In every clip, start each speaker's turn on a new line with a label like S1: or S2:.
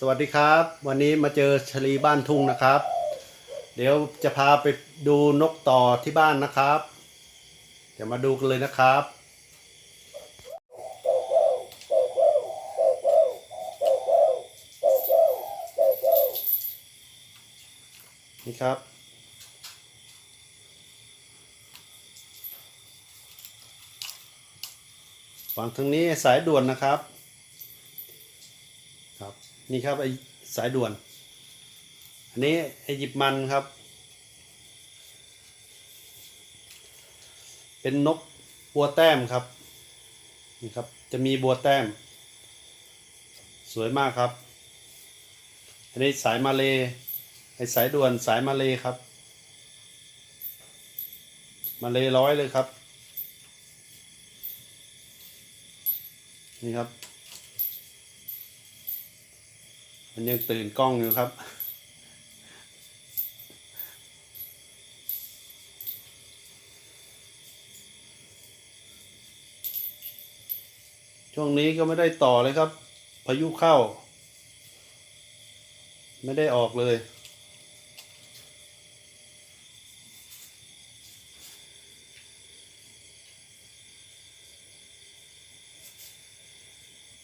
S1: สวัสดีครับ วันนี้มาเจอชลีบ้านทุ่งนะครับ เดี๋ยวจะพาไปดูนกต่อที่บ้านนะครับเดี๋ยวมาดูกันเลยนะครับ นี่ครับ ฝั่งทางนี้สายด่วนนะครับ ครับ นี่ครับไอสายด่วน อันนี้ไอหยิบมันครับ เป็นนกบัวแต้มครับ นี่ครับ จะมีบัวแต้ม สวยมากครับ อันนี้สายมาเลไอสายด่วนสายมาเลครับ มาเลร้อยเลยครับ นี่ครับ มันยังตื่นกล้องอยู่ครับ ช่วงนี้ก็ไม่ได้ต่อเลยครับ พายุเข้า ไม่ได้ออกเลย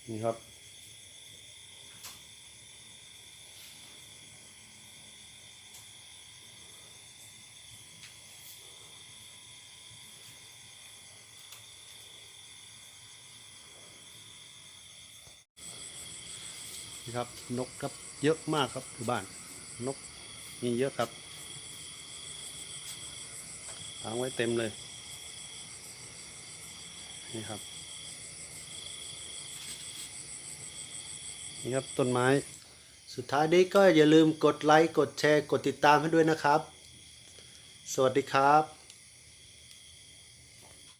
S1: นี่ครับ นี่ครับ นกครับเยอะมากครับอยู่บ้าน นกมีเยอะครับวางไว้เต็มเลย นี่ครับ นี่ครับต้นไม้ สุดท้ายนี้ก็อย่าลืมกดไลค์ กดแชร์ กดติดตามให้ด้วยนะครับ สวัสดีครับ